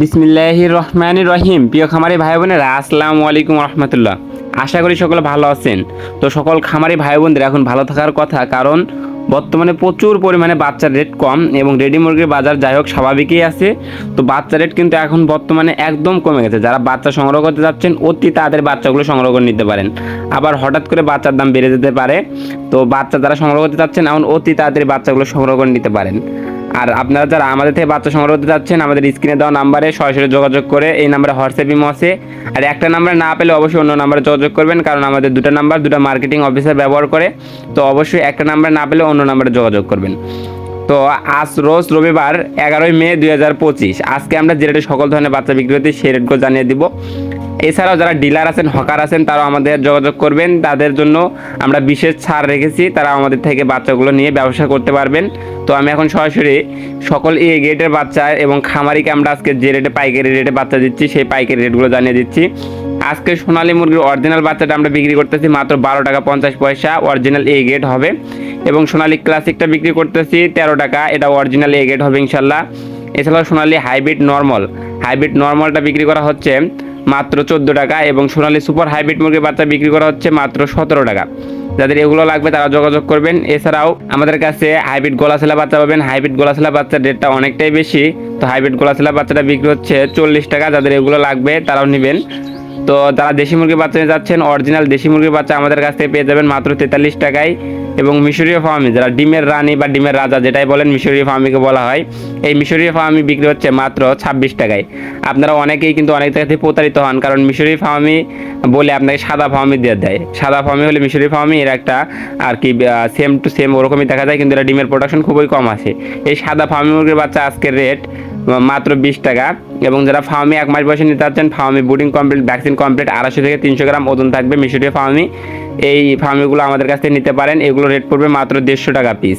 বিসমিল্লাহ রহমান রহিম প্রিয় খামারি ভাই বোনেরা আসসালামু আলাইকুম রহমতুল্লাহ আশা করি সকলে ভালো আছেন। তো সকল খামারি ভাই বোনদের এখন ভালো থাকার কথা, কারণ বর্তমানে প্রচুর পরিমাণে বাচ্চার রেট কম এবং রেডি মুরগির বাজার যাই হোক স্বাভাবিকই আছে। তো বাচ্চা রেট কিন্তু এখন বর্তমানে একদম কমে গেছে। যারা বাচ্চা সংগ্রহ করতে যাচ্ছেন, অতি তাদের বাচ্চাগুলো সংগ্রহ করে নিতে পারেন। আবার হঠাৎ করে বাচ্চার দাম বেড়ে যেতে পারে। তো বাচ্চা যারা সংগ্রহ করতে চাচ্ছেন, এখন অতি তাড়াতাড়ি বাচ্চাগুলো সংগ্রহ করে নিতে পারেন। আর আপনারা যারা আমাদের থেকে বাচ্চা সংগ্রহ করতে যাচ্ছেন, আমাদের স্ক্রিনে দেওয়া নাম্বারে সরাসরি যোগাযোগ করে এই নাম্বারে হোয়াটসঅ্যাপ, ইমো আছে। আর একটা নাম্বারে না পেলে অবশ্যই অন্য নাম্বারে যোগাযোগ করবেন, কারণ আমাদের দুটো নাম্বার, দুটো মার্কেটিং অফিসার ব্যবহার করে। তো অবশ্যই একটা নাম্বারে না পেলে অন্য নাম্বারে যোগাযোগ করবেন। তো আজ রোজ রবিবার এগারোই মে দুই হাজার পঁচিশ। আজকে আমরা যে রেটে সকল ধরনের বাচ্চা বিক্রি হতে সেই রেটগুলো জানিয়ে দিব। এছাড়াও যারা ডিলার আছেন হকার আছেন তারা আমাদের যোগাযোগ করবেন। তাদের জন্য আমরা বিশেষ ছাড় রেখেছি। তারা আমাদের থেকে বাচ্চাগুলো নিয়ে ব্যবসা করতে পারবেন। তো আমি এখন সরাসরি সকল এ গেটের বাচ্চা এবং খামারিকে আমরা আজকে যে রেটে পাইকারি রেটে বাচ্চা দিচ্ছি, সেই পাইকারি রেটগুলো জানিয়ে দিচ্ছি। আজকে সোনালী মুরগির অরিজিনাল বাচ্চাটা আমরা বিক্রি করতেছি মাত্র বারো টাকা পঞ্চাশ পয়সা। অরিজিনাল এ গেট হবে। এবং সোনালী ক্লাসিকটা বিক্রি করতেছি তেরো টাকা। এটা অরিজিনাল এ গেট হবে ইনশাল্লাহ। এছাড়াও সোনালী হাইব্রিড নর্মাল হাইব্রিড নর্মালটা বিক্রি করা হচ্ছে মাত্র চোদ্দ টাকা এবং সোনালী সুপার হাইব্রিড মুরগির বাচ্চা বিক্রি করা হচ্ছে মাত্র সতেরো টাকা। যাদের এগুলো লাগবে তারা যোগাযোগ করবেন। এছাড়াও আমাদের কাছে হাইব্রিড গোলাশিলা বাচ্চা পাবেন। হাইব্রিড গোলাশিলা বাচ্চার রেটটা অনেকটাই বেশি। তো হাইব্রিড গোলাশিলা বাচ্চাটা বিক্রি হচ্ছে চল্লিশ টাকা। যাদের এগুলো লাগবে তারাও নেবেন। তো যারা দেশি মুরগির বাচ্চা নিয়ে যাচ্ছেন, অরিজিনাল দেশি মুরগির বাচ্চা আমাদের কাছ থেকে পেয়ে যাবেন মাত্র তেতাল্লিশ টাকায়। এবং মিশরীয় ফার্মি, যারা ডিমের রানী বা ডিমের রাজা যেটাই বলেন, মিশরীয় ফার্মিকে বলা হয়। এই মিশরীয় ফার্মি বিক্রি হচ্ছে মাত্র ছাব্বিশ টাকায়। আপনারা অনেকেই কিন্তু অনেক জায়গা থেকে প্রতারিত হন, কারণ মিশরীয় ফার্মি বলে আপনাকে সাদা ফার্মি দিয়ে দেয়। সাদা ফার্মি হলে মিশরীয় ফার্মি, এর একটা আর কি সেম টু সেম ওরকমই দেখা যায়, কিন্তু এটা ডিমের প্রোডাকশন খুবই কম আছে। এই সাদা ফার্মি মুরগির বাচ্চা আজকের রেট মাত্র বিশ টাকা। এবং যারা ফার্মি এক মাস বয়সে নিতে চাচ্ছেন ফার্মি বুডিং কমপ্লিট, ভ্যাকসিন কমপ্লিট, আড়াইশো থেকে তিনশো গ্রাম ওজন থাকবে মিশরীয় ফার্মি এই ফার্মিগুলো আমাদের কাছ থেকে নিতে পারেন। এগুলো রেট পড়বে মাত্র দেড়শো টাকা পিস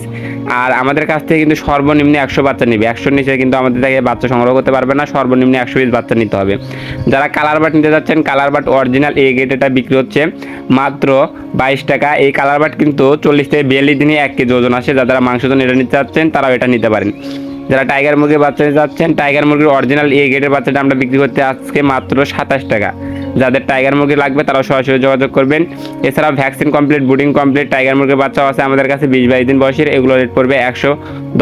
আর আমাদের কাছ থেকে কিন্তু সর্বনিম্ন একশো বাচ্চা নেবে। একশোর নিচে কিন্তু আমাদের থেকে বাচ্চা সংগ্রহ করতে পারবে না। সর্বনিম্ন একশো পিস বাচ্চা নিতে হবে। যারা কালার বাট নিতে যাচ্ছেন কালার বাট অরিজিনাল এ গেট এটা বিক্রি হচ্ছে মাত্র বাইশ টাকা। এই কালার বাট কিন্তু চল্লিশ থেকে বিয়াল্লিশ দিনে এক কেজি ওজন আসে। যারা মাংস এটা নিতে চাচ্ছেন, তারাও এটা নিতে পারেন। যারা টাইগার মুরগির বাচ্চা নিতে যাচ্ছেন, টাইগার মুরগির অরিজিনাল এ গেটের বাচ্চাটা আমরা বিক্রি করতে আজকে মাত্র সাতাশ টাকা। যাদের টাইগার মুরগি লাগবে তারা সরাসরি যোগাযোগ করবেন। এছাড়া vaccine complete brooding complete tiger মুরগির বাচ্চাও আছে আমাদের কাছে, বিশ বাইশ দিন বয়সের, এগুলো রেট পড়বে একশো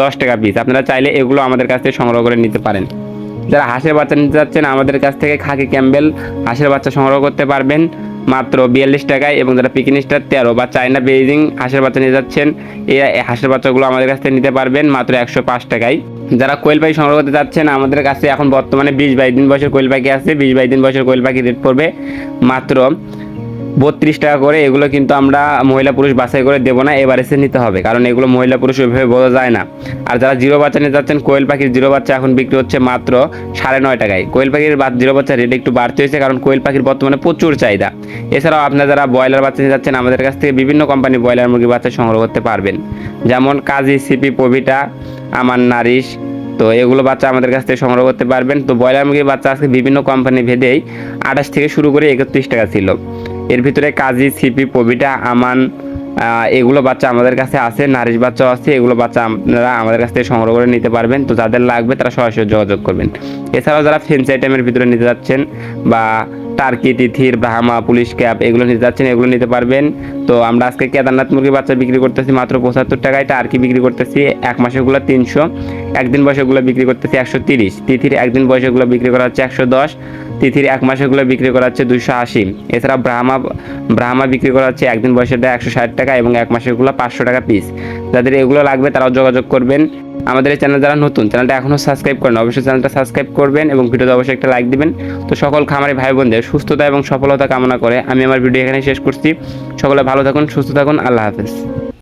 দশ টাকা পিস আপনারা চাইলে এগুলো আমাদের কাছ থেকে সংগ্রহ করে নিতে পারেন। যারা হাঁসের বাচ্চা নিতে যাচ্ছেন, আমাদের কাছ থেকে খাকি ক্যাম্বেল হাঁসের বাচ্চা সংগ্রহ করতে পারবেন। মাত্র বিয়াল্লিশ টাকায় এবং যারা পিকনিস্টার তেরো বা চায়না বেইজিং হাঁসের বাচ্চা নিয়ে যাচ্ছেন এই হাঁসের বাচ্চাগুলো আমাদের কাছ থেকে নিতে পারবেন মাত্র একশো পাঁচ টাকায়। যারা কোয়েল পাখি সংগ্রহ করতে যাচ্ছেন আমাদের কাছে এখন বর্তমানে বিশ বাইশ দিন বয়সের কোয়েল পাখি আছে, বিশ বাইশ দিন বয়সের কোয়েল পাখি রেট পড়বে মাত্র বত্রিশ টাকা করে, এগুলো কিন্তু আমরা মহিলা পুরুষ বাছাই করে দেবো না, এবার এসে নিতে হবে। কারণ এগুলো মহিলা পুরুষ ওইভাবে বোঝা যায় না। আর যারা জিরো বাচ্চা নিতে যাচ্ছেন, কোয়েল পাখির জিরো বাচ্চা এখন বিক্রি হচ্ছে মাত্র সাড়ে নয় টাকায়। কোয়েল পাখির জিরো বাচ্চা রেট একটু বাড়তে হয়েছে, কারণ কোয়েল পাখির বর্তমানে প্রচুর চাহিদা। এছাড়াও আপনারা যারা ব্রয়লার বাচ্চা নিতে যাচ্ছেন, আমাদের কাছ থেকে বিভিন্ন কোম্পানি ব্রয়লার মুরগির বাচ্চা সংগ্রহ করতে পারবেন। যেমন কাজী সিপি পবিটা আমার নারিশ, তো এগুলো বাচ্চা আমাদের কাছ থেকে সংগ্রহ করতে পারবেন। তো ব্রয়লার মুরগির বাচ্চা আজকে বিভিন্ন কোম্পানি ভেদেই আঠাশ থেকে শুরু করে একত্রিশ টাকা ছিল। এর ভিতরে কাজী সিপি পবিটা আমান এগুলো বাচ্চা আমাদের কাছে আছে, নারিশ বাচ্চাও আছে, এগুলো বাচ্চা আপনারা আমাদের কাছ থেকে সংগ্রহ করে নিতে পারবেন। তো যাদের লাগবে তারা সরাসরি যোগাযোগ করবেন। এছাড়াও যারা ফেন্সি আইটেমের ভিতরে নিতে যাচ্ছেন বা টার্কি, তিথির, ব্রাহ্মা, পুলিশ ক্যাপ এগুলো নিতে যাচ্ছেন, এগুলো নিতে পারবেন। তো আমরা আজকে কেদারনাথ মুরগি বাচ্চা বিক্রি করতেছি মাত্র পঁচাত্তর টাকায়, টার্কি বিক্রি করতেছি এক মাসেগুলো তিনশো, একদিন বয়সেগুলো বিক্রি করতেছি একশো তিরিশ, তিথির একদিন বয়সেগুলো বিক্রি করা হচ্ছে একশো দশ। তিথির এক মাসেগুলো বিক্রি করা হচ্ছে দুশো আশি। এছাড়া ব্রাহ্মা ব্রাহ্মা বিক্রি করা হচ্ছে একদিন বয়সেরটা একশো ষাট টাকা এবং এক মাসেরগুলো পাঁচশো টাকা পিস যাদের এগুলো লাগবে তারাও যোগাযোগ করবেন। আমাদের এই চ্যানেল যারা নতুন চ্যানেলটা এখনও সাবস্ক্রাইব করেন অবশ্যই চ্যানেলটা সাবস্ক্রাইব করবেন এবং ভিডিওতে অবশ্যই একটা লাইক দিবেন। তো সকল খামারি ভাই বোনদের সুস্থতা এবং সফলতা কামনা করে আমি আমার ভিডিও এখানে শেষ করছি। সকলে ভালো থাকুন, সুস্থ থাকুন, আল্লাহ হাফেজ।